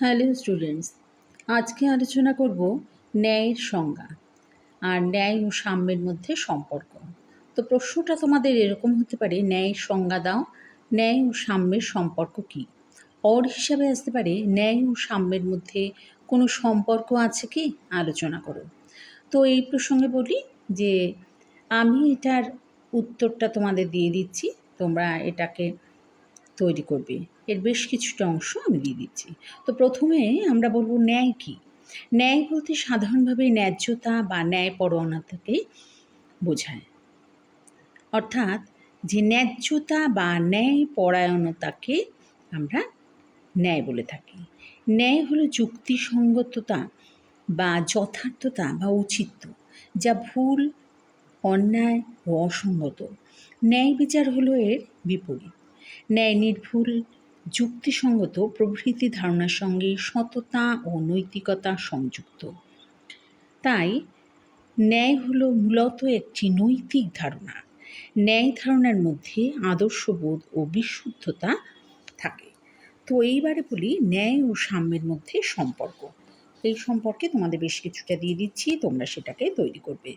Hello students, আজকে আলোচনা করব ন্যায়ের সংজ্ঞা আর ন্যায় ও সাম্যের মধ্যে সম্পর্ক। তো প্রশ্নটা তোমাদের এরকম হতে পারে, ন্যায়ের সংজ্ঞা দাও, ন্যায় ও সাম্যের সম্পর্ক কী? অর হিসাবে আসতে পারে, ন্যায় ও সাম্যের মধ্যে কোনো সম্পর্ক আছে কি? আলোচনা করো। তো এই প্রসঙ্গে বলি যে আমি এটার উত্তরটা তোমাদের দিয়ে দিচ্ছি, তোমরা এটাকে তৈরি করবে। এর বেশ কিছুটা অংশ আমি দিয়ে দিচ্ছি। তো প্রথমে আমরা বলব ন্যায় কী? ন্যায় বলতে সাধারণভাবে ন্যায্যতা বা ন্যায় পরোয়ানাটাকে বোঝায়। অর্থাৎ যে ন্যায্যতা বা ন্যায় পরায়ণতাকে আমরা ন্যায় বলে থাকি। ন্যায় হলো যুক্তিসঙ্গততা বা যথার্থতা বা উচিত যা ভুল, অন্যায় ও অসঙ্গত। ন্যায় বিচার হলো এর বিপরীত। ন্যায় নির্ভুল যুক্তিসঙ্গত প্রভৃতি ধারণার সঙ্গে সততা ও নৈতিকতা সংযুক্ত। তাই, ন্যায় হলো মূলত একটি নৈতিক ধারণা। ন্যায় ধারণার মধ্যে আদর্শবোধ ও বিশুদ্ধতা থাকে। তো এইবারে বলি ন্যায় ও সাম্যের মধ্যে সম্পর্ক। এই সম্পর্কে তোমাদের বেশ কিছুটা দিয়ে দিচ্ছি, তোমরা সেটাকে তৈরি করবে।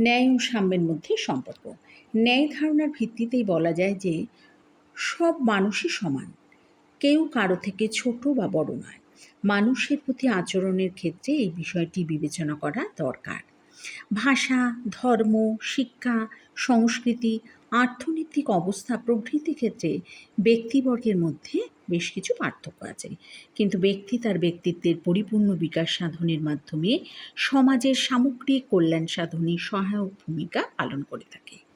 ন্যায় ও সাম্যের মধ্যে সম্পর্ক। ন্যায় ধারণার ভিত্তিতেই বলা যায় যে সব মানুষই সমান। কেউ কারও থেকে ছোট বা বড় নয়। মানুষের প্রতি আচরণের ক্ষেত্রে এই বিষয়টি বিবেচনা করা দরকার। ভাষা, ধর্ম, শিক্ষা, সংস্কৃতি, আর্থনৈতিক অবস্থা প্রভৃতি ক্ষেত্রে ব্যক্তিবর্গের মধ্যে বেশ কিছু পার্থক্য আছে। কিন্তু ব্যক্তি তার ব্যক্তিত্বের পরিপূর্ণ বিকাশ সাধনের মাধ্যমে সমাজের সামগ্রিক কল্যাণ সাধনে সহায়ক ভূমিকা পালন করে থাকে।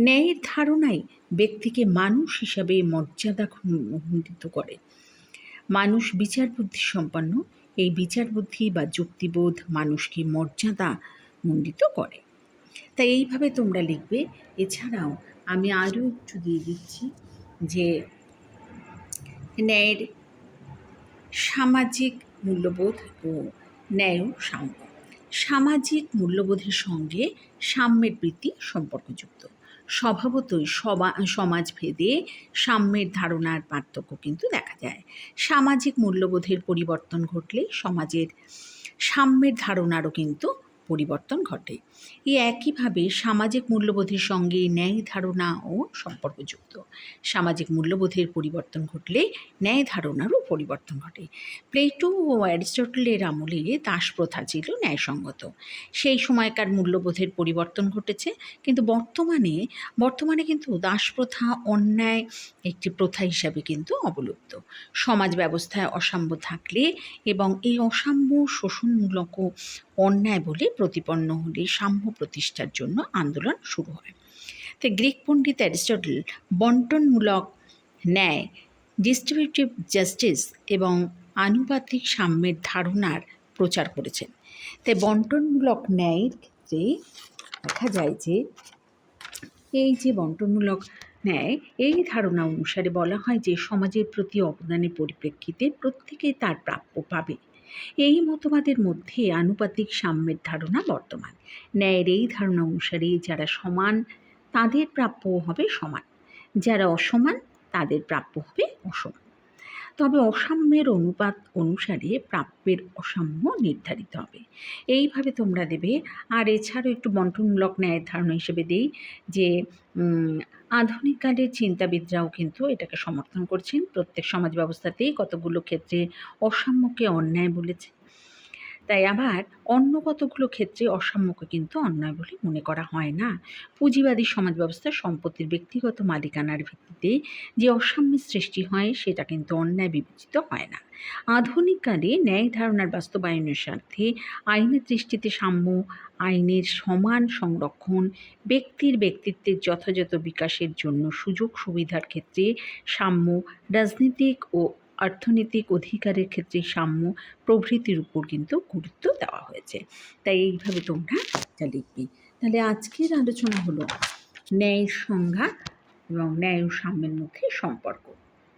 ন্যায়ের ধারণাই ব্যক্তিকে মানুষ হিসাবে মর্যাদা খণ্ডিত করে। মানুষ বিচার বুদ্ধি সম্পন্ন, এই বিচার বুদ্ধি বা যুক্তিবোধ মানুষকে মর্যাদা মণ্ডিত করে। তাই এইভাবে তোমরা লিখবে। এছাড়াও আমি আরও একটু দিয়ে দিচ্ছি যে ন্যায়ের সামাজিক মূল্যবোধ ও ন্যায় সাম্য। সামাজিক মূল্যবোধের সঙ্গে সাম্যের বৃত্তি সম্পর্কযুক্ত। স্বভাবতই সবা, সমাজভেদে সাম্যের ধারণার পার্থক্য কিন্তু দেখা যায়। সামাজিক মূল্যবোধের পরিবর্তন ঘটলে সমাজের সাম্যের ধারণারও কিন্তু পরিবর্তন ঘটে। এই একইভাবে সামাজিক মূল্যবোধের সঙ্গে ন্যায় ধারণাও সম্পর্কযুক্ত। সামাজিক মূল্যবোধের পরিবর্তন ঘটলে ন্যায় ধারণারও পরিবর্তন ঘটে। প্লেটো ও অ্যারিস্টটলের আমলে দাস প্রথা ছিল ন্যায়সঙ্গত। সেই সময়কার মূল্যবোধের পরিবর্তন ঘটেছে, কিন্তু বর্তমানে বর্তমানে কিন্তু দাস প্রথা অন্যায় একটি প্রথা হিসাবে কিন্তু অবলুপ্ত। সমাজ ব্যবস্থায় অসাম্য থাকলে এবং এই অসাম্য শোষণমূলক অন্যায় বলে প্রতিপন্ন হলে সাম্য প্রতিষ্ঠার জন্য আন্দোলন শুরু হয়। তাই গ্রিক পণ্ডিত অ্যারিস্টটল বন্টনমূলক ন্যায় ডিস্ট্রিবিউটিভ জাস্টিস এবং আনুপাতিক সাম্যের ধারণার প্রচার করেছেন। তাই বন্টনমূলক ন্যায়ের ক্ষেত্রে দেখা যায় যে এই যে বন্টনমূলক ন্যায়, এই ধারণা অনুসারে বলা হয় যে সমাজের প্রতি অবদানের পরিপ্রেক্ষিতে প্রত্যেকেই তার প্রাপ্য পাবে। এই মতবাদের মধ্যে আনুপাতিক সাম্যের ধারণা বর্তমান। ন্যায়ের এই ধারণা অনুসারে যারা সমান, তাদের প্রাপ্য হবে সমান। যারা অসমান, তাদের প্রাপ্য হবে অসমান। তবে অসাম্যের অনুপাত অনুসারে প্রাপ্যের অসাম্য নির্ধারিত হবে। এইভাবে তোমরা দেবে। আর এছাড়াও একটু বন্টনমূলক ন্যায় ধারণা হিসেবে দেই যে আধুনিককালের চিন্তাবিদরাও কিন্তু এটাকে সমর্থন করছেন। প্রত্যেক সমাজ ব্যবস্থাতেই কতগুলো ক্ষেত্রে অসাম্যকে অন্যায় বলেছে তাই আবার অন্য কতগুলো ক্ষেত্রে অসাম্যকে কিন্তু অন্যায় বলে মনে করা হয় না। পুঁজিবাদী সমাজ ব্যবস্থা সম্পত্তির ব্যক্তিগত মালিকানার ভিত্তিতে যে অসাম্যের সৃষ্টি হয়, সেটা কিন্তু অন্যায় বিবেচিত হয় না। আধুনিককালে ন্যায় ধারণার বাস্তবায়নের স্বার্থে আইনের দৃষ্টিতে সাম্য, আইনের সমান সংরক্ষণ, ব্যক্তির ব্যক্তিত্বের যথাযথ বিকাশের জন্য সুযোগ সুবিধার ক্ষেত্রে সাম্য, রাজনীতিক ও অর্থনৈতিক অধিকারের ক্ষেত্রে সাম্য প্রভৃতির উপর কিন্তু গুরুত্ব দেওয়া হয়েছে। তাই এইভাবে তোমরা যা লিখবি। তাহলে আজকের আলোচনা হলো ন্যায়ের সংজ্ঞা এবং ন্যায় সাম্যের মধ্যে সম্পর্ক।